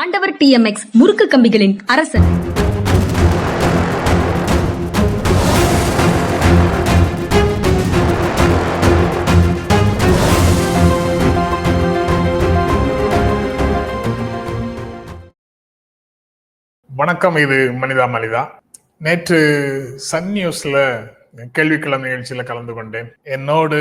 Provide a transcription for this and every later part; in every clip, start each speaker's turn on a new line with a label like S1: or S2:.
S1: ஆண்டவர் டிஎம்எக்ஸ் முறுக்கு கம்பிகளின் அரசன்.
S2: வணக்கம் இது மனிதா மனிதா நேற்று சன் நியூஸ்ல கேள்விக்கிழமை நிகழ்ச்சியில கலந்து கொண்டேன். என்னோடு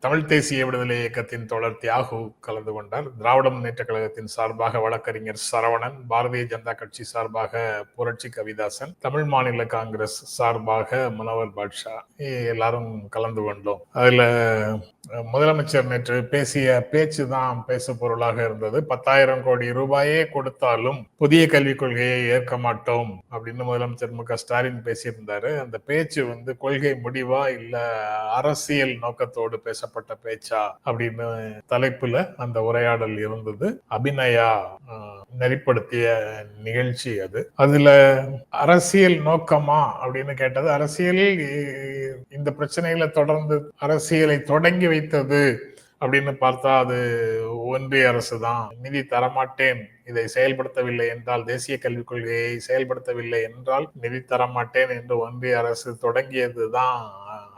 S2: தமிழ் தேசிய விடுதலை இயக்கத்தின் தோழர் தியாகு கலந்து கொண்டார். திராவிட முன்னேற்ற கழகத்தின் சார்பாக வழக்கறிஞர் சரவணன் பாரதிய ஜனதா கட்சி சார்பாக புரட்சி கவிதாசன் தமிழ் மாநில காங்கிரஸ் சார்பாக மனோகர் பாட்ஷா. எல்லாரும் கலந்து கொண்டோம். அதுல முதலமைச்சர் நேற்று பேசிய பேச்சு தான் பேசு பொருளாக இருந்தது. பத்தாயிரம் கோடி ரூபாயே கொடுத்தாலும் புதிய கல்விக் கொள்கையை ஏற்க மாட்டோம் அப்படின்னு முதலமைச்சர் மு க ஸ்டாலின் பேசியிருந்தாரு. அந்த பேச்சு வந்து கொள்கை முடிவா இல்ல அரசியல் நோக்கத்தோடு பேசப்பட்ட பேச்சா அப்படின்னு தலைப்புல அந்த உரையாடல் இருந்தது. அபிநயா அஹ், நெறிப்படுத்திய நிகழ்ச்சி அது. அதுல அரசியல் நோக்கமா அப்படின்னு கேட்டது அரசியலில் இந்த பிரச்சனையில தொடர்ந்து அரசியலை தொடங்கி வைத்தது அப்படின்னு பார்த்தா அது ஒன்றிய அரசு தான். நிதி தரமாட்டேன் இதை செயல்படுத்தவில்லை என்றால் தேசிய கல்விக் கொள்கையை செயல்படுத்தவில்லை என்றால் நிதி தரமாட்டேன் என்று ஒன்றிய அரசு தொடங்கியது தான்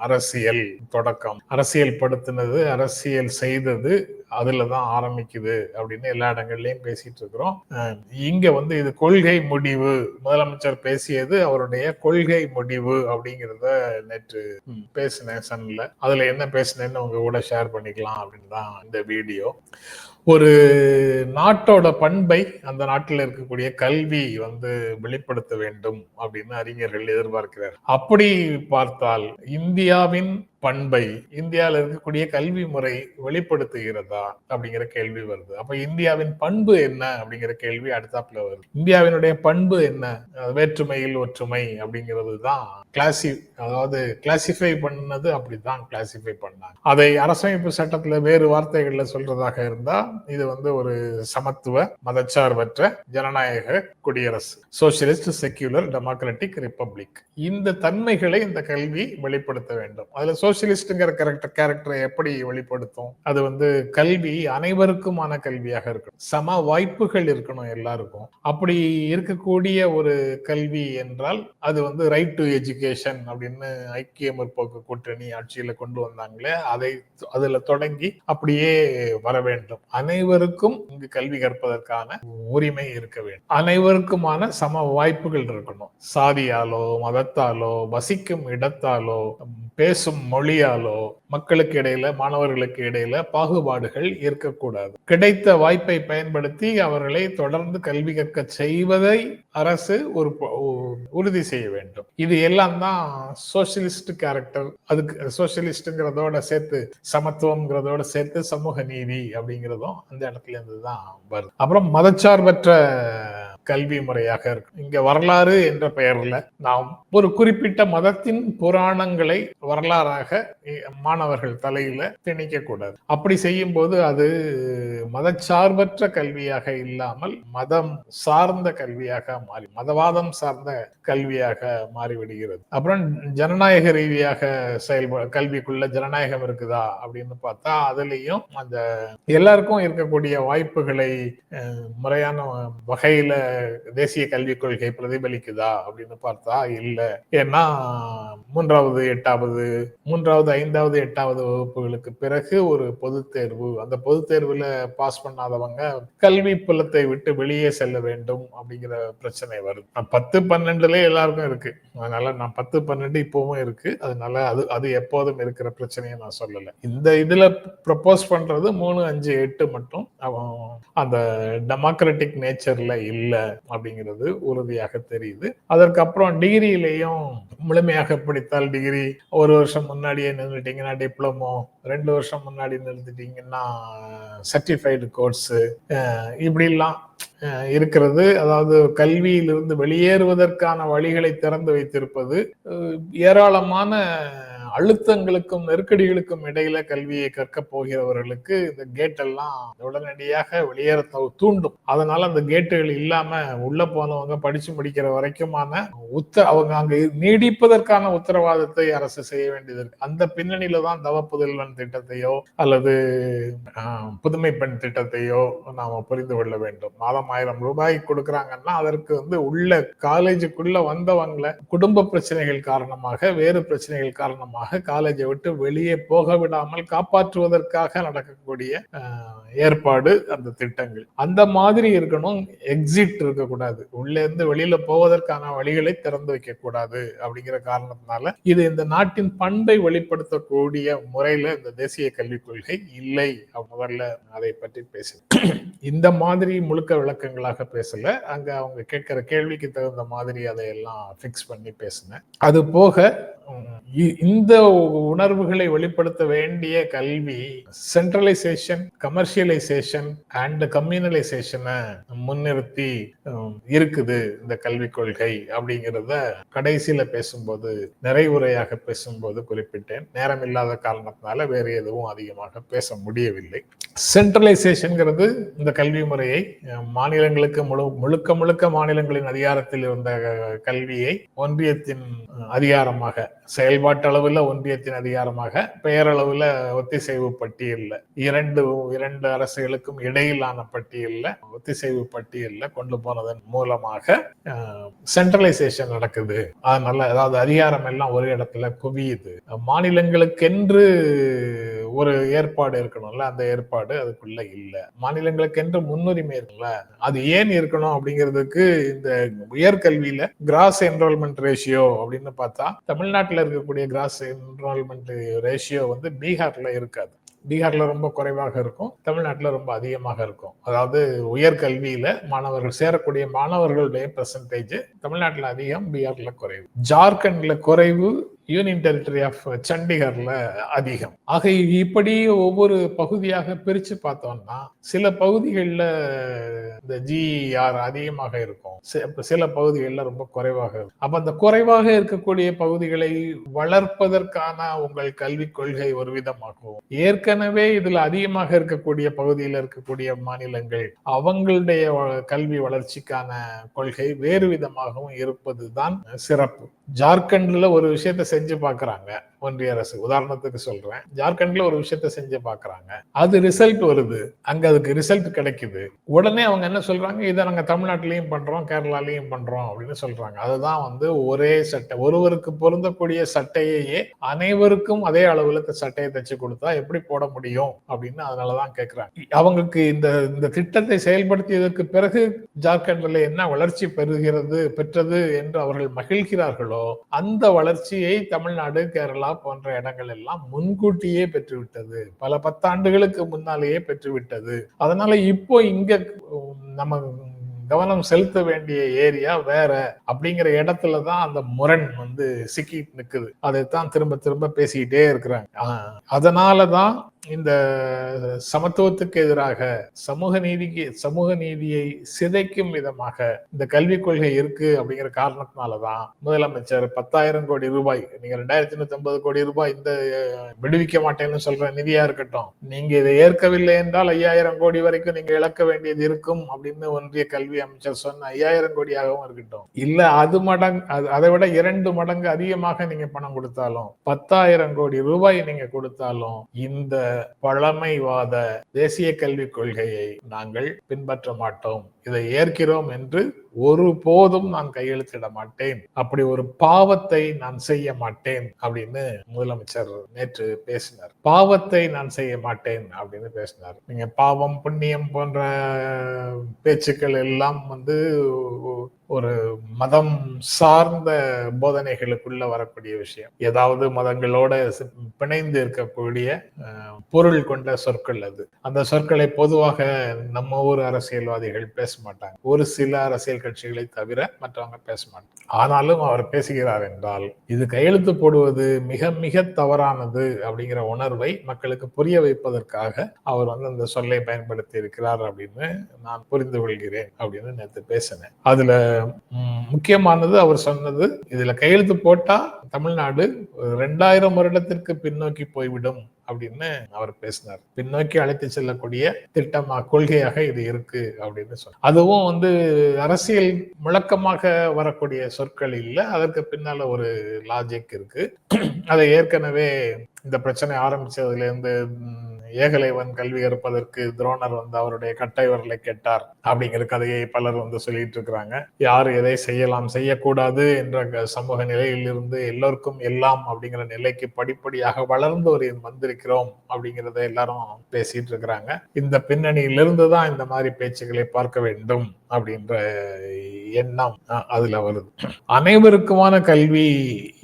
S2: அரசியல் தொடக்கம். அரசியல் படுத்தினது அரசியல் செய்தது அதுல தான் ஆரம்பிக்குது அப்படின்னு எல்லா இடங்கள்லயும் பேசிட்டு இருக்கிறோம். இங்க வந்து இது கொள்கை முடிவு. முதலமைச்சர் பேசியது அவருடைய கொள்கை முடிவு அப்படிங்கிறத நேற்று பேசினேன் சன்ல. அதுல என்ன பேசினேன்னு உங்க கூட ஷேர் பண்ணிக்கலாம் அப்படின்னு தான் இந்த வீடியோ ஒரு நாட்டோட பண்பை அந்த நாட்டில் இருக்கக்கூடிய கல்வி வந்து வெளிப்படுத்த வேண்டும் அப்படின்னு அறிஞர்கள் எதிர்பார்க்கிறார் அப்படி பார்த்தால் இந்தியாவின் பண்பை இந்தியாவில் இருக்கக்கூடிய கல்வி முறை வெளிப்படுத்துகிறதா அப்படிங்கிற கேள்வி வருது. அப்ப இந்தியாவின் பண்பு என்ன அப்படிங்கிற கேள்வி அடுத்தாப்புல வருது. இந்தியாவினுடைய பண்பு என்ன? வேற்றுமையில் ஒற்றுமை அப்படிங்கிறது தான் கிளாசி அதாவது கிளாசிஃபை பண்ணது அப்படிதான் கிளாசிஃபை பண்ணாங்க. அதை அரசமைப்பு சட்டத்துல வேறு வார்த்தைகள்ல சொல்றதாக இருந்தா இது வந்து ஒரு சமத்துவ மதச்சார்பற்ற ஜனநாயக குடியரசு சோசியலிஸ்ட் செக்யூலர் டெமோக்ராட்டிக் ரிப்பப்ளிக் இந்த தன்மைகளை இந்த கல்வி வெளிப்படுத்த வேண்டும். அதுல சோசியலிஸ்ட்ங்கிற கேரக்டர் கேரக்டரை எப்படி வெளிப்படுத்தும்? அது வந்து கல்வி அனைவருக்குமான கல்வியாக இருக்கணும். சம வாய்ப்புகள் இருக்கணும் எல்லாருக்கும். அப்படி இருக்கக்கூடிய ஒரு கல்வி என்றால் அது வந்து ரைட் டு எஜுகேஷன் அப்படின்னு ஐக்கிய முற்போக்கு கூட்டணி ஆட்சியில கொண்டு வந்தாங்களே அதை அதுல தொடங்கி அப்படியே வர வேண்டும். அனைவருக்கும் இங்கு கல்வி கற்பதற்கான உரிமை இருக்க வேண்டும். அனைவருக்குமான சம வாய்ப்புகள் இருக்கணும். சாதியாலோ மதத்தாலோ வசிக்கும் இடத்தாலோ பேசும் மொழியாலோ மக்களுக்கு இடையில மாணவர்களுக்கு இடையில பாகுபாடுகள் இருக்கக்கூடாது. கிடைத்த வாய்ப்பை பயன்படுத்தி அவர்களை தொடர்ந்து கல்வி கற்க செய்வதை அரசு ஒரு உறுதி செய்ய வேண்டும். இது எல்லாம் தான் சோசியலிஸ்ட் கேரக்டர் அதுக்கு சோசியலிஸ்ட்ங்கிறதோட சேர்த்து சமத்துவம்ங்கிறதோட சேர்த்து சமூக நீதி அப்படிங்கிறதும் அந்த இடத்துல இருந்து தான் வருது. அப்புறம் மதச்சார்பற்ற கல்வி முறையாக இருக்கும் இங்க வரலாறு என்ற பெயர்ல நாம் ஒரு குறிப்பிட்ட மதத்தின் புராணங்களை வரலாறாக மாணவர்கள் தலையில திணிக்க கூடாது. அப்படி செய்யும் போது அது மதச்சார்பற்ற கல்வியாக இல்லாமல் மதம் சார்ந்த கல்வியாக மாறி மதவாதம் சார்ந்த கல்வியாக மாறிவிடுகிறது. அப்புறம் ஜனநாயக ரீதியாக செயல்பட கல்விக்குள்ள ஜனநாயகம் இருக்குதா அப்படின்னு பார்த்தா அதுலேயும் அந்த எல்லாருக்கும் இருக்கக்கூடிய வாய்ப்புகளை முறையான வகையில தேசிய கல்விக் கொள்கை பிரதிபலிக்குதா அப்படின்னு பார்த்தா இல்லை. ஏன்னா மூன்றாவது எட்டாவது மூன்றாவது ஐந்தாவது எட்டாவது வகுப்புகளுக்கு பிறகு ஒரு பொதுத் தேர்வு. அந்த பொதுத் தேர்வுல பாஸ் பண்ணாதவங்க கல்வி புலத்தை விட்டு வெளியே செல்ல வேண்டும் அப்படிங்கிற பிரச்சனை வருது. நான் பத்து பன்னெண்டுல எல்லாருக்கும் இருக்கு. அதனால நான் பத்து பன்னெண்டு இப்பவும் இருக்கு. அதனால அது அது எப்போதும் இருக்கிற பிரச்சனையை நான் சொல்லல. இந்த இதுல ப்ரப்போஸ் பண்றது மூணு அஞ்சு எட்டு மட்டும். அந்த டெமோக்ராட்டிக் நேச்சர்ல இல்லை. அப்படிங்கிறது உறுதியாக தெரியுது. அதற்கப்புறம் டிகிரியிலையும் முழுமையாக படித்தால் டிகிரி ஒரு வருஷம் முன்னாடியே நின்றுட்டீங்கன்னா டிப்ளமோ ரெண்டு வருஷம் முன்னாடி நிறுத்திட்டீங்கன்னா சர்டிஃபைடு கோர்ஸு இப்படிலாம் இருக்கிறது. அதாவது கல்வியிலிருந்து வெளியேறுவதற்கான வழிகளை திறந்து வைத்திருப்பது ஏராளமான அழுத்தங்களுக்கும் நெருக்கடிகளுக்கும் இடையில கல்வியை கற்க போகிறவர்களுக்கு இந்த கேட் எல்லாம் உடனடியாக வெளியேற தூண்டும். அதனால அந்த கேட்டுகள் இல்லாம உள்ள போனவங்க படிச்சு முடிக்கிற வரைக்குமான உத்த அவங்க அங்க நீடிப்பதற்கான உத்தரவாதத்தை அரசு செய்ய வேண்டியது இருக்கு. அந்த பின்னணியில தான் தவ புதல்வன் திட்டத்தையோ அல்லது ஆஹ், புதுமை பெண் திட்டத்தையோ நாம புரிந்து கொள்ள வேண்டும். மாதம் ஆயிரம் ரூபாய் கொடுக்கறாங்கன்னா அதற்கு வந்து உள்ள காலேஜுக்குள்ள வந்தவங்களை குடும்ப பிரச்சனைகள் காரணமாக வேறு பிரச்சனைகள் காரணமாக காலேஜை விட்டு வெளியே போக விடாமல் காப்பாற்றுவதற்காக நடக்கக்கூடிய ஏற்பாடு அந்த திட்டங்கள். அந்த மாதிரி இருக்கணும். எக்ஸிட் இருக்கக்கூடாது. உள்ளே இருந்து வெளியில போவதற்கான வழிகளை திறந்து வைக்க கூடாது அப்படிங்கிற காரணத்தினால இது இந்த நாட்டின் பண்பை வெளிப்படுத்தக்கூடிய முறையில இந்த தேசிய கல்விக் கொள்கை இல்லை. முதல்ல அதை பற்றி பேச இந்த மாதிரி முழுக்க விளக்கங்களாக பேசல. அங்க அவங்க கேட்கிற கேள்விக்கு தகுந்த மாதிரி அதையெல்லாம் ஃபிக்ஸ் பண்ணி பேசினேன். அது போக இந்த உணர்வுகளை வெளிப்படுத்த வேண்டிய கல்வி சென்ட்ரலைசேஷன் கமர்ஷியலைசேஷன் அண்ட் கம்யூனலைசேஷனை முன்னிறுத்தி இருக்குது இந்த கல்விக் கொள்கை அப்படிங்கிறத கடைசியில பேசும்போது நிறைவுரையாக பேசும்போது குறிப்பிட்டேன். நேரம் இல்லாத காரணத்தினால வேறு எதுவும் அதிகமாக பேச முடியவில்லை. சென்ட்ரலைசேஷன்ங்கிறது இந்த கல்வி முறையை மாநிலங்களுக்கு முழு முழுக்க முழுக்க மாநிலங்களின் அதிகாரத்தில் இருந்த கல்வியை ஒன்றியத்தின் அதிகாரமாக செயல் அளவில் ஒன்றியத்தின் அதிகாரமாக பெயரளவில் ஒத்திசைவு பட்டியல்ல. இரண்டு இரண்டு அரசுகளுக்கும் இடையிலான பட்டியல்ல ஒத்திசைவு பட்டியல்ல கொண்டு போனதன் மூலமாக சென்ட்ரலைசேஷன் நடக்குது. அதனால அதாவது அதிகாரம் எல்லாம் ஒரு இடத்துல குவியுது. மாநிலங்களுக்கென்று ஒரு ஏற்பாடு இருக்கணும்ல அந்த ஏற்பாடு அதுக்குள்ள இல்ல. மாநிலங்களுக்கென்று முன்னுரிமை இருக்குல்ல அது ஏன் இருக்கணும் அப்படிங்கிறதுக்கு இந்த உயர்கல்வியில கிராஸ் என்ரோல்மெண்ட் ரேஷியோ அப்படின்னு பார்த்தா தமிழ்நாட்டில் இருக்கக்கூடிய கிராஸ் என்ரோல்மெண்ட் ரேஷியோ வந்து பீகார்ல இருக்காது. பீகார்ல ரொம்ப குறைவாக இருக்கும் தமிழ்நாட்டில் ரொம்ப அதிகமாக இருக்கும். அதாவது உயர்கல்வியில மாணவர்கள் சேரக்கூடிய மாணவர்களுடைய பெர்சன்டேஜ் தமிழ்நாட்டில் அதிகம் பீகார்ல குறைவு. ஜார்க்கண்ட்ல குறைவு யூனியன் டெரிட்டரி ஆஃப் சண்டிகர்ல அதிகம். ஆக இப்படி ஒவ்வொரு பகுதியாக பிரிச்சு பார்த்தோம்னா சில பகுதிகளில் இந்த ஜிஆர் அதிகமாக இருக்கும். சில பகுதிகளில் ரொம்ப குறைவாக இருக்கும். அப்ப அந்த குறைவாக இருக்கக்கூடிய பகுதிகளை வளர்ப்பதற்கான உங்கள் கல்விக் கொள்கை ஒரு விதமாகும் ஏற்கனவே இதுல அதிகமாக இருக்கக்கூடிய பகுதியில் இருக்கக்கூடிய மாநிலங்கள் அவங்களுடைய கல்வி வளர்ச்சிக்கான கொள்கை வேறு விதமாகவும் இருப்பதுதான் சிறப்பு. ஜார்க்கண்ட்ல ஒரு விஷயத்த செஞ்சு பார்க்கறாங்க ஒன்றிய அரசு. உதாரணத்துக்கு சொல்றேன். ஜார்க்கண்ட்ல ஒரு விஷயத்த செஞ்சு பார்க்கறாங்க அது ரிசல்ட் வருது. அங்க அதுக்கு ரிசல்ட் கிடைக்குது. உடனே அவங்க என்ன சொல்றாங்க? இதை நாங்க தமிழ்நாட்டிலையும் பண்றோம் கேரளாலையும் பண்றோம் அப்படின்னு சொல்றாங்க. அதுதான் வந்து ஒரே சட்டை. ஒருவருக்கு பொருந்தக்கூடிய சட்டையையே அனைவருக்கும் அதே அளவுல சட்டையை தச்சு கொடுத்தா எப்படி போட முடியும் அப்படின்னு அதனாலதான் கேக்குறாங்க. அவங்களுக்கு இந்த இந்த திட்டத்தை செயல்படுத்தியதற்கு பிறகு ஜார்க்கண்ட்ல என்ன வளர்ச்சி பெறுகிறது பெற்றது என்று அவர்கள் மகிழ்கிறார்களோ அந்த வளர்ச்சியை தமிழ்நாடு கேரளா போன்ற இடங்கள் எல்லாம் முன்கூட்டியே பெற்றுவிட்டது. பல பத்தாண்டுகளுக்கு முன்னாலேயே பெற்றுவிட்டது. அதனால இப்போ இங்க நம்ம கவனம் செலுத்த வேண்டிய ஏரியா வேற அப்படிங்கிற இடத்துல தான் அந்த முரண் வந்து சிக்கிட்டு நிக்குது. அதைத்தான் திரும்ப திரும்ப பேசிக்கிட்டே இருக்கிறாங்க. ஆஹ், அதனாலதான் இந்த சமத்துவத்துக்கு எதிராக சமூக நீதிக்கு சமூக நீதியை சிதைக்கும் விதமாக இந்த கல்விக் கொள்கை இருக்கு அப்படிங்கிற காரணத்தினாலதான் முதலமைச்சர் பத்தாயிரம் கோடி ரூபாய் நீங்க ரெண்டாயிரத்தி நூத்தி ஐம்பது கோடி ரூபாய் இந்த விடுவிக்க மாட்டேன்னு சொல்ற நிதியா இருக்கட்டும் நீங்க இதை ஏற்கவில்லை என்றால் ஐயாயிரம் கோடி வரைக்கும் நீங்க இழக்க வேண்டியது இருக்கும் அப்படின்னு ஒன்றிய கல்வி அமைச்சர் சொன்ன ஐயாயிரம் கோடியாகவும் இருக்கட்டும். இல்ல அது மடங்கு அது- அதை விட இரண்டு மடங்கு அதிகமாக நீங்க பணம் கொடுத்தாலும் பத்தாயிரம் கோடி ரூபாய் நீங்க கொடுத்தாலும் இந்த பழமைவாத தேசிய கல்விக் கொள்கையை நாங்கள் பின்பற்ற மாட்டோம். இதை ஏற்கிறோம் என்று ஒரு போதும் நான் கையெழுத்திட மாட்டேன். அப்படி ஒரு பாவத்தை நான் செய்ய மாட்டேன் அப்படின்னு முதலமைச்சர் நேற்று பேசினார். பாவத்தை நான் செய்ய மாட்டேன் அப்படின்னு பேசினார். நீங்க பாவம் புண்ணியம் போன்ற பேச்சுக்கள் எல்லாம் வந்து ஒரு மதம் சார்ந்த போதனைகளுக்குள்ள வரக்கூடிய விஷயம். ஏதாவது மதங்களோட பிணைந்து இருக்கக்கூடிய பொருள் கொண்ட சொற்கள் அது. அந்த சொற்களை பொதுவாக நம்ம ஊர் அரசியல்வாதிகள் பேச மாட்டாங்க ஒரு சில அரசியல் கட்சிகளை தவிர மற்றவங்க பேச மாட்டாங்க ஆனாலும் அவர் பேசுகிறார் என்றால் இது கையெழுத்து போடுவது மிக மிக தவறானது அப்படிங்கிற உணர்வை மக்களுக்கு புரிய வைப்பதற்காக அவர் வந்து அந்த சொல்லை பயன்படுத்தி இருக்கிறார் அப்படின்னு நான் புரிந்து கொள்கிறேன் அப்படின்னு நேற்று பேசினேன். அதுல முக்கியமானது அவர் சொன்னது இதுல கையெழுத்து போட்டா தமிழ்நாடு ரெண்டாயிரம் வருடத்திற்கு பின்னோக்கி போய்விடும் அப்படின்னு அவர் பேசினார். பின்னோக்கி அழைத்து செல்லக்கூடிய திட்டமா கொள்கையாக இது இருக்கு அப்படின்னு சொன்னார். அதுவும் வந்து அரசியல் முழக்கமாக வரக்கூடிய சொற்கள் இல்லை. அதற்கு பின்னால ஒரு லாஜிக் இருக்கு. அதை ஏற்கனவே இந்த பிரச்சனை ஆரம்பிச்சதுல இருந்து ஏகலைவன் கல்வி கற்பதற்கு துரோணர் வந்து அவருடைய கட்டை வரலை கேட்டார் அப்படிங்கிற கதையை பலர் வந்து சொல்லிட்டு இருக்கிறாங்க. யார் எதை செய்யலாம் செய்யக்கூடாது என்ற சமூக நிலையிலிருந்து எல்லோருக்கும் எல்லாம் அப்படிங்கிற நிலைக்கு படிப்படியாக வளர்ந்து ஒரு வந்திருக்கிறோம் அப்படிங்கிறத எல்லாரும் பேசிட்டு இருக்கிறாங்க. இந்த பின்னணியிலிருந்து தான் இந்த மாதிரி பேச்சுக்களை பார்க்க வேண்டும் அப்படின்ற எண்ணம் அஹ், அதுல வருது. அனைவருக்குமான கல்வி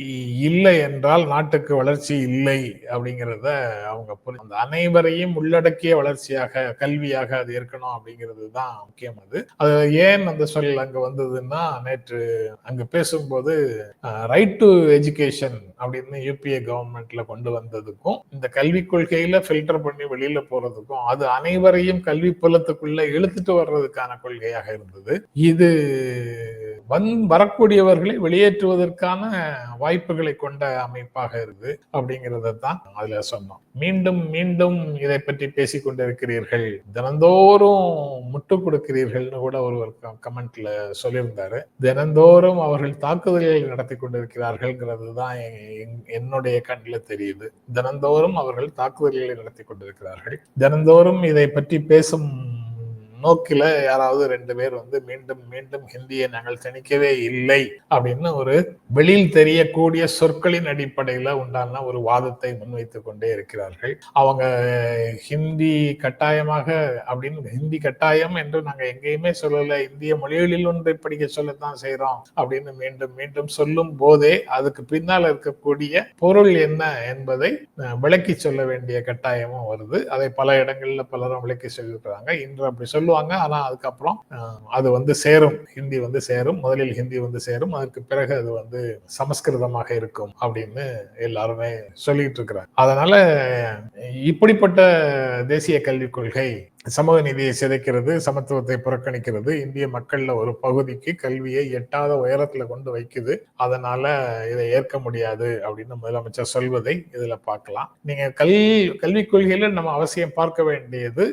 S2: இ- இல்லை என்றால் நாட்டுக்கு வளர்ச்சி இல்லை அப்படிங்கிறத அவங்க புரி- அந்த அனைவரையும் உள்ளடக்கிய வளர்ச்சியாக கல்வியாக அது இருக்கணும் அப்படிங்கிறது தான் முக்கியம் அது. அது ஏன் அந்த சொல் அங்க வந்ததுன்னா நேற்று அங்க பேசும்போது ரைட் டு எஜுகேஷன் அப்படின்னு யூபிஏ கவர்மெண்ட்ல கொண்டு வந்ததுக்கும் இந்த கல்விக் கொள்கையில ஃபில்டர் பண்ணி வெளியில போறதுக்கும் அது அனைவரையும் கல்வி புலத்துக்குள்ள இழுத்துட்டு வர்றதுக்கான கொள்கையாக இருந்தது. இது வந் வரக்கூடியவர்களை வெளியேற்றுவதற்கான வாய்ப்புகளை கொண்ட அமைப்பாக இருக்குது அப்படிங்கிறத தான் அதுல சொன்னோம். மீண்டும் மீண்டும் இதை பற்றி பேசிக் கொண்டிருக்கிறீர்கள் தினந்தோறும் முட்டு கொடுக்கிறீர்கள்னு கூட ஒருவர் கமெண்ட்ல சொல்லியிருந்தாரு. தினந்தோறும் அவர்கள் தாக்குதல்களை நடத்தி கொண்டிருக்கிறார்கள்ங்கிறது தான் என்னுடைய கண்ணில் தெரியுது. தினந்தோறும் அவர்கள் தாக்குதல்களை நடத்தி கொண்டிருக்கிறார்கள். தினந்தோறும் இதை பற்றி பேசும் நோக்கில யாராவது ரெண்டு பேர் வந்து மீண்டும் மீண்டும் ஹிந்தியை நாங்கள் திணிக்கவே இல்லை அப்படின்னு ஒரு வெளியில் தெரியக்கூடிய சொற்களின் அடிப்படையில உண்டான ஒரு வாதத்தை முன்வைத்துக் கொண்டே இருக்கிறார்கள். அவங்க ஹிந்தி கட்டாயமாக அப்படின்னு ஹிந்தி கட்டாயம் என்று நாங்க எங்கேயுமே சொல்லல இந்திய மொழிகளில் ஒன்றை படிக்க சொல்லத்தான் செய்யறோம் அப்படின்னு மீண்டும் மீண்டும் சொல்லும் போதே அதுக்கு பின்னால் இருக்கக்கூடிய பொருள் என்ன என்பதை விளக்கி சொல்ல வேண்டிய கட்டாயமும் வருது. அதை பல இடங்கள்ல பலரும் விளக்கி சொல்லியிருக்கிறாங்க. இன்று அப்படி சொல்லுவாங்க. ஆனா அதுக்கப்புறம் அது வந்து சேரும். ஹிந்தி வந்து சேரும். முதலில் ஹிந்தி வந்து சேரும். அதற்கு பிறகு அது வந்து சமஸ்கிருதமாக இருக்கும் அப்படின்னு எல்லாருமே சொல்லிட்டு இருக்கிறாங்க. அதனால இப்படிப்பட்ட தேசிய கல்விக் கொள்கை சமூக நீதியை சிதைக்கிறது சமத்துவத்தை புறக்கணிக்கிறது இந்திய மக்கள்ல ஒரு பகுதிக்கு கல்வியை எட்டாத உயரத்துல கொண்டு வைக்குது. அதனால இதை ஏற்க முடியாது அப்படின்னு முதலமைச்சர் சொல்வதை இதுல பார்க்கலாம். நீங்க கல் கல்விக் கொள்கையில நம்ம அவசியம் பார்க்க வேண்டியது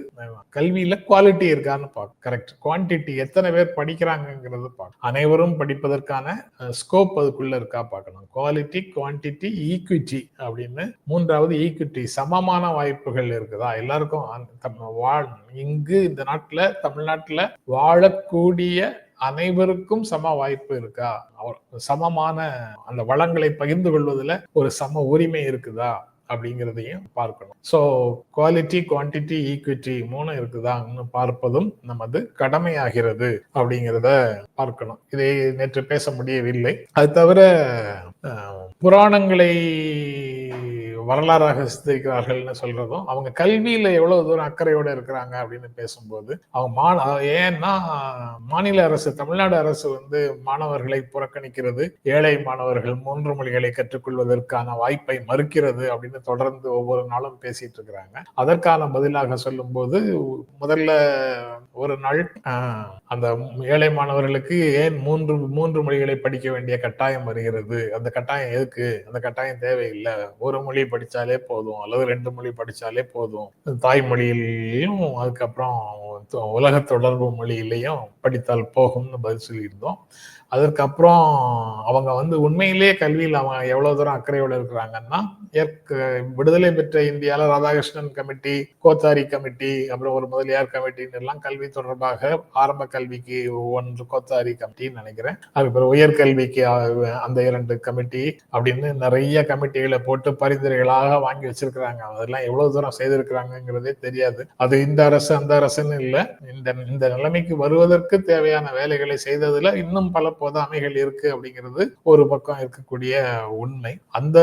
S2: கல்வியில குவாலிட்டி இருக்கான்னு பார்க்க கரெக்ட் குவான்டிட்டி எத்தனை பேர் படிக்கிறாங்கிறது பார்க்க அனைவரும் படிப்பதற்கான ஸ்கோப் அதுக்குள்ள இருக்கா பார்க்கணும். குவாலிட்டி குவான்டிட்டி ஈக்விட்டி அப்படின்னு மூன்றாவது ஈக்விட்டி சமமான வாய்ப்புகள் இருக்குதா? எல்லாருக்கும் வாழ் இங்கு இந்த நாட்டுல தமிழ்நாட்டுல வாழக்கூடிய அனைவருக்கும் சம வாய்ப்பு இருக்கா? அவர் சமமான அந்த வளங்களை பகிர்ந்து கொள்வதில் ஒரு சம உரிமை இருக்குதா? அப்படிங்கிறதையும் பார்க்கணும். ஸோ குவாலிட்டி குவான்டிட்டி ஈக்விட்டி மூணு இருக்குதான்னு பார்ப்பதும் நமது கடமையாகிறது அப்படிங்கிறத பார்க்கணும். இதை நேற்று பேச முடியவில்லை. அது தவிர புராணங்களை வரலாறாக சித்தரிக்கிறார்கள்னு சொல்றதும் அவங்க கல்வியில எவ்வளவு தூரம் அக்கறையோட இருக்கிறாங்க அப்படின்னு பேசும்போது அவங்க மா ஏன்னா மாநில அரசு தமிழ்நாடு அரசு வந்து மாணவர்களை புறக்கணிக்கிறது ஏழை மாணவர்கள் மூன்று மொழிகளை கற்றுக்கொள்வதற்கான வாய்ப்பை மறுக்கிறது அப்படின்னு தொடர்ந்து ஒவ்வொரு நாளும் பேசிட்டு இருக்கிறாங்க. அதற்கான பதிலாக சொல்லும்போது முதல்ல ஒரு நாள் அந்த ஏழை மாணவர்களுக்கு ஏன் மூன்று மூன்று மொழிகளை படிக்க வேண்டிய கட்டாயம் வருகிறது? அந்த கட்டாயம் எதுக்கு? அந்த கட்டாயம் தேவையில்லை. ஒரு மொழி படித்தாலே போதும். அல்லது ரெண்டு மொழி படித்தாலே போதும். தாய்மொழியிலையும் அதுக்கப்புறம் உலக தொடர்பு மொழியிலையும் படித்தால் போகும்னு பதில் சொல்லியிருந்தோம். அதற்கப்புறம் அவங்க வந்து உண்மையிலேயே கல்வியில் அவங்க எவ்வளவு தூரம் அக்கறையோடு இருக்கிறாங்கன்னா ஏற்க விடுதலை பெற்ற இந்தியாவில் ராதாகிருஷ்ணன் கமிட்டி கோத்தாரி கமிட்டி அப்புறம் ஒரு முதலியார் கமிட்டின்னு எல்லாம் கல்வி தொடர்பாக ஆரம்ப கல்விக்கு ஒன்று கோத்தாரி கமிட்டின்னு நினைக்கிறேன். அதுக்கப்புறம் உயர்கல்விக்கு அந்த இரண்டு கமிட்டி அப்படின்னு நிறைய கமிட்டிகளை போட்டு பரிந்துரை பரிந்துரைகளாக வாங்கி வச்சிருக்கிறாங்க. அதெல்லாம் எவ்வளவு தூரம் செய்திருக்கிறாங்கிறதே தெரியாது. அது இந்த அரசு அந்த அரசுன்னு இல்லை. இந்த இந்த நிலைமைக்கு வருவதற்கு தேவையான வேலைகளை செய்ததுல இன்னும் பல பொதாமைகள் இருக்கு அப்படிங்கிறது ஒரு பக்கம் இருக்கக்கூடிய உண்மை. அந்த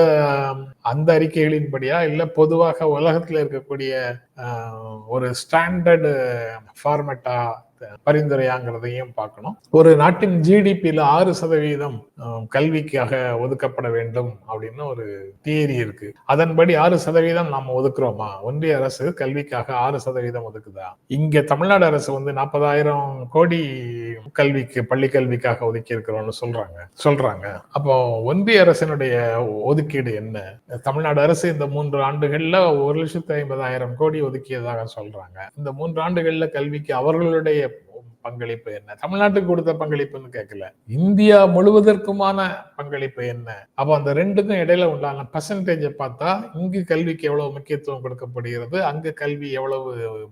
S2: அந்த அறிக்கைகளின்படியா இல்ல பொதுவாக உலகத்துல இருக்கக்கூடிய ஒரு ஸ்டாண்டர்டு ஃபார்மெட்டா பரிந்துரையாங்கிறதையும் பார்க்கணும். ஒரு நாட்டின் ஜிடிபியில ஆறு சதவீதம் கல்விக்காக ஒதுக்கப்பட வேண்டும் அப்படின்னு ஒரு தியரி இருக்கு. அதன்படி ஆறு சதவீதம் நாம ஒதுக்குறோமா? ஒன்றிய அரசு கல்விக்காக ஆறு சதவீதம் ஒதுக்குதா? இங்க தமிழ்நாடு அரசு வந்து நாற்பதாயிரம் கோடி கல்விக்கு பள்ளி கல்விக்காக ஒதுக்கி இருக்கிறோம்னு சொல்றாங்க. சொல்றாங்க. அப்போ ஒன்றிய அரசினுடைய ஒதுக்கீடு என்ன? தமிழ்நாடு அரசு இந்த மூன்று ஆண்டுகள்ல ஒரு லட்சத்து ஐம்பதாயிரம் கோடி ஒதுக்கியதாக சொல்றாங்க. இந்த மூன்று ஆண்டுகள்ல கல்விக்கு அவர்களுடைய பங்களிப்பு என்ன? தமிழ்நாட்டுக்கு கொடுத்த பங்களிப்புன்னு கேட்கல. இந்தியா முழுவதற்குமான பங்களிப்பு என்ன? அப்போ அந்த ரெண்டுக்கும் இடையில உண்டான பர்சன்டேஜை பார்த்தா இங்கு கல்விக்கு எவ்வளவு முக்கியத்துவம் கொடுக்கப்படுகிறது அங்கு கல்வி எவ்வளவு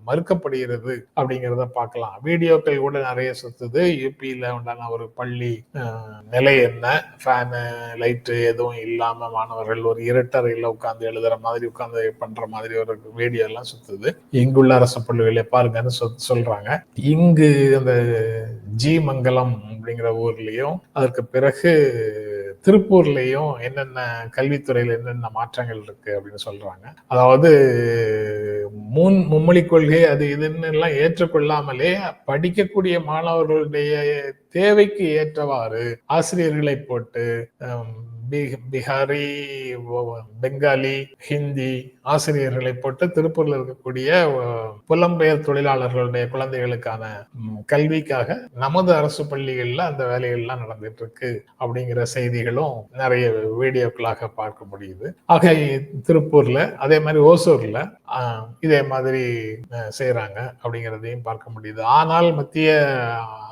S2: மறுக்கப்படுகிறது அப்படிங்கிறத பார்க்கலாம். வீடியோக்கள் கூட நிறைய சுத்துது. யூபியில உண்டான ஒரு பள்ளி நிலை என்ன? ஃபேனு லைட்டு எதுவும் இல்லாம மாணவர்கள் ஒரு இருட்டறையில் உட்காந்து எழுதுற மாதிரி உட்காந்து பண்ற மாதிரி ஒரு வீடியோ எல்லாம் சுத்துது. இங்குள்ள அரசு பள்ளிகளை பாருங்கன்னு சொல்றாங்க. இங்கு அந்த ஜி மங்கலம் அப்படிங்கிற ஊர்லயும் அதற்கு பிறகு திருப்பூர்லேயும் என்னென்ன கல்வித்துறையில் என்னென்ன மாற்றங்கள் இருக்கு அப்படின்னு சொல்றாங்க. அதாவது முன் மும்மொழி கொள்கை அது இதுன்னு எல்லாம் ஏற்றுக்கொள்ளாமலே படிக்கக்கூடிய மாணவர்களுடைய தேவைக்கு ஏற்றவாறு ஆசிரியர்களை போட்டு பிஹாரி பெங்காலி ஹிந்தி ஆசிரியர்களை போட்டு திருப்பூர்ல இருக்கக்கூடிய புலம்பெயர் தொழிலாளர்களுடைய குழந்தைகளுக்கான கல்விக்காக நமது அரசு பள்ளிகள்ல அந்த வேலைகள்லாம் நடந்துட்டு இருக்கு அப்படிங்கிற செய்திகளும் நிறைய வீடியோக்களாக பார்க்க முடியுது. ஆக திருப்பூர்ல அதே மாதிரி ஓசூர்ல இதே மாதிரி செய்யறாங்க அப்படிங்கிறதையும் பார்க்க முடியுது. ஆனால் மத்திய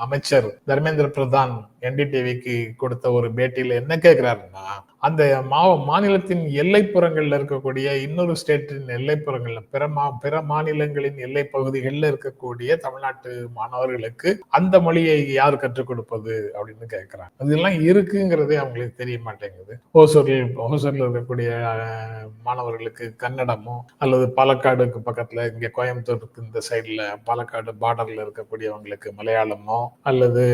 S2: அமைச்சர் தர்மேந்திர பிரதான் என்டிடிவிக்கு கொடுத்த ஒரு பேட்டியில என்ன கேட்கிறாருன்னா uh, அந்த மாவ மாநிலத்தின் எல்லைப்புறங்களில் இருக்கக்கூடிய இன்னொரு ஸ்டேட்டின் எல்லைப்புறங்களில் பிற மா பிற மாநிலங்களின் எல்லை பகுதிகளில் இருக்கக்கூடிய தமிழ்நாட்டு மாணவர்களுக்கு அந்த மொழியை யார் கற்றுக் கொடுப்பது அப்படின்னு கேட்குறாங்க அதெல்லாம் இருக்குங்கிறதே அவங்களுக்கு தெரிய மாட்டேங்குது. ஓசூரில் ஓசூரில் இருக்கக்கூடிய மாணவர்களுக்கு கன்னடமோ அல்லது பாலக்காடுக்கு பக்கத்தில் இங்கே கோயம்புத்தூருக்கு இந்த சைடில் பாலக்காடு பார்டரில் இருக்கக்கூடியவங்களுக்கு மலையாளமோ அல்லது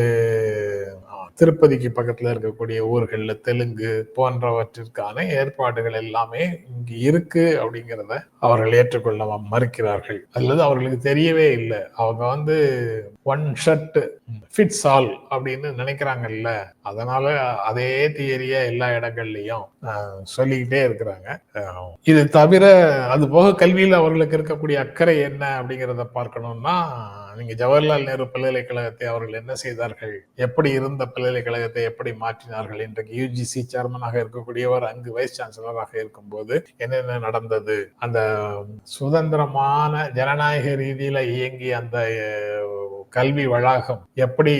S2: திருப்பதிக்கு பக்கத்தில் இருக்கக்கூடிய ஊர்களில் தெலுங்கு போன்றவற்றிற்கான ஏற்பாடுகள் எல்லாமே இங்கு இருக்கு அப்படிங்கிறத அவர்கள் ஏற்றுக்கொள்ள மறுக்கிறார்கள். அல்லது அவர்களுக்கு தெரியவே இல்லை. அவங்க வந்து ஒன் ஷர்ட் ஃபிட்ஸ் ஆல் அப்படின்னு நினைக்கிறாங்கல்ல. அதனால அதே தியரிய எல்லா இடங்கள்லையும் சொல்லிக்கிட்டே இருக்கிறாங்க. இது தவிர அது போக கல்வியில் அவர்களுக்கு இருக்கக்கூடிய அக்கறை என்ன அப்படிங்கிறத பார்க்கணும்னா நீங்க ஜவஹர்லால் நேரு பல்கலைக்கழகத்தை அவர்கள் என்ன செய்தார்கள்? எப்படி இருந்த பல்கலைக்கழகத்தை எப்படி மாற்றினார்கள் இன்றைக்கு யூஜிசி சேர்மனாக இருக்கக்கூடியவர் அங்கு வைஸ் சான்சலராக இருக்கும்போது என்னென்ன நடந்தது? அந்த சுதந்திரமான ஜனநாயக ரீதியில இயங்கி அந்த கல்வி வளாகம் எப்படி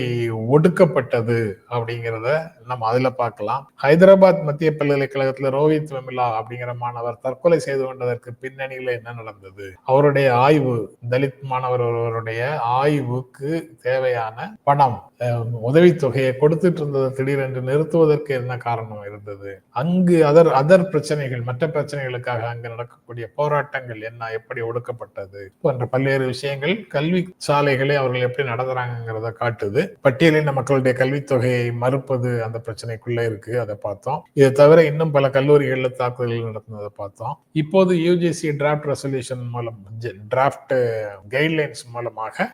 S2: ஒடுக்கப்பட்டது அப்படிங்கிறத நம்ம அதுல பார்க்கலாம். ஹைதராபாத் மத்திய பல்கலைக்கழகத்துல ரோஹித் வெமிலா அப்படிங்கிற மாணவர் தற்கொலை செய்து கொண்டதற்கு பின்னணியில என்ன நடந்தது? அவருடைய ஆய்வு தலித் மாணவர் ஒருவருடைய ஆய்வுக்கு தேவையான பணம் அஹ், உதவித்தொகையை கொடுத்துட்டு இருந்ததை திடீரென்று நிறுத்துவதற்கு என்ன காரணம் இருந்தது? அங்கு அதர் அதர் பிரச்சனைகள் மற்ற பிரச்சனைகளுக்காக அங்கு நடக்கக்கூடிய போராட்டங்கள் என்ன எப்படி ஒடுக்கப்பட்டது? போன்ற பல்வேறு விஷயங்கள் கல்வி சாலைகளை அவர்கள் எப்படி நடத்துறாங்கிறத காட்டுது. பட்டியலின மக்களுடைய கல்வித்தொகையை மறுப்பது அந்த பிரச்சனைக்குள்ள இருக்கு அதை பார்த்தோம். இதை தவிர இன்னும் பல கல்லூரிகளில் தாக்குதல்கள் நடத்தினதை பார்த்தோம். இப்போது யூஜிசி டிராப்ட் ரெசல்யூஷன் மூலம் டிராஃப்ட் கைட்லைன்ஸ் மூலமாக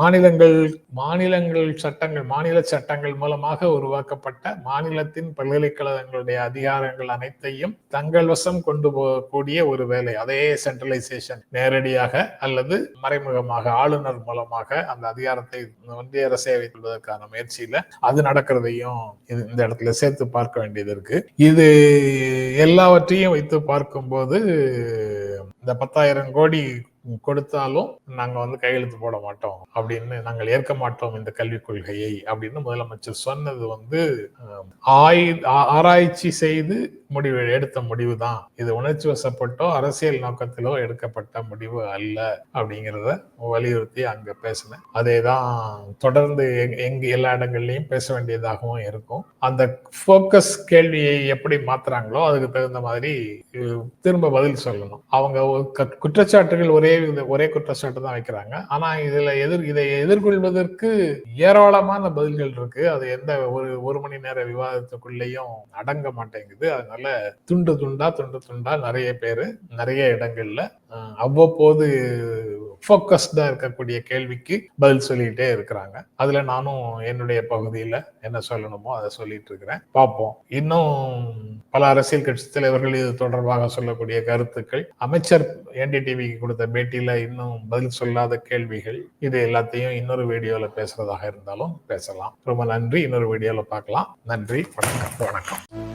S2: மாநிலங்கள் மாநிலங்கள் சட்டங்கள் மாநில சட்டங்கள் மூலமாக உருவாக்கப்பட்ட மாநிலத்தின் பல்கலைக்கழகங்களுடைய அதிகாரங்கள் அனைத்தையும் தங்கள் வசம் கொண்டு போகக்கூடிய ஒரு வேலை. அதே சென்ட்ரலைசேஷன் நேரடியாக அல்லது மறைமுகமாக ஆளுநர் மூலமாக அந்த அதிகாரத்தை ஒன்றிய அரசை வைத்துள்ளதற்கான முயற்சியில அது நடக்கிறதையும் இது- இந்த இடத்துல சேர்த்து பார்க்க வேண்டியது இருக்கு. இது எல்லாவற்றையும் வைத்து பார்க்கும்போது இந்த பத்தாயிரம் கோடி கொடுத்தாலும் நாங்க வந்து கையெழுத்து போட மாட்டோம் அப்படின்னு நாங்கள் ஏற்க மாட்டோம் இந்த கல்விக் கொள்கையை அப்படின்னு முதலமைச்சர் சொன்னது வந்து ஆய் ஆ- ஆராய்ச்சி செய்து முடிவு எடுத்த முடிவு தான் இது உணர்ச்சி வசப்பட்டோ அரசியல் நோக்கத்திலோ எடுக்கப்பட்ட முடிவு அல்ல அப்படிங்கிறத வலியுறுத்தி அங்க பேசினேன். அதே தான் தொடர்ந்து எங்- எங்க எல்லா இடங்கள்லையும் பேச வேண்டியதாகவும் இருக்கும். அந்த ஃபோக்கஸ் கேள்வியை எப்படி மாத்துறாங்களோ அதுக்கு தகுந்த மாதிரி திரும்ப பதில் சொல்லணும். அவங்க குற்றச்சாட்டுகள் ஒரே ஒரே குற்றச்சாட்டு தான் வைக்கிறாங்க. ஆனா இதுல எதிர் இதை எதிர்கொள்வதற்கு ஏராளமான பதில்கள் இருக்கு. அது எந்த ஒரு ஒரு மணி நேர விவாதத்துக்குள்ளேயும் அடங்க மாட்டேங்குது. அதனால துண்டு துண்டா துண்டு துண்டா நிறைய பேர் நிறைய இடங்கள்ல அவ்வப்போது ஃபோக்கஸ்டா இருக்கக்கூடிய கேள்விக்கு பதில் சொல்லிட்டே இருக்கிறாங்க. அதுல நானும் என்னுடைய பகுதியில என்ன சொல்லணுமோ அதை சொல்லிட்டு இருக்கிறேன். பார்ப்போம். இன்னும் பல அரசியல் கட்சி தலைவர்கள் இது தொடர்பாக சொல்லக்கூடிய கருத்துக்கள். அமைச்சர் என்டிடிவிக்கு கொடுத்த பேட்டியில இன்னும் பதில் சொல்லாத கேள்விகள். இது எல்லாத்தையும் இன்னொரு வீடியோல பேசுறதாக இருந்தாலும் பேசலாம். ரொம்ப நன்றி. இன்னொரு வீடியோல பார்க்கலாம். நன்றி. வணக்கம். வணக்கம்.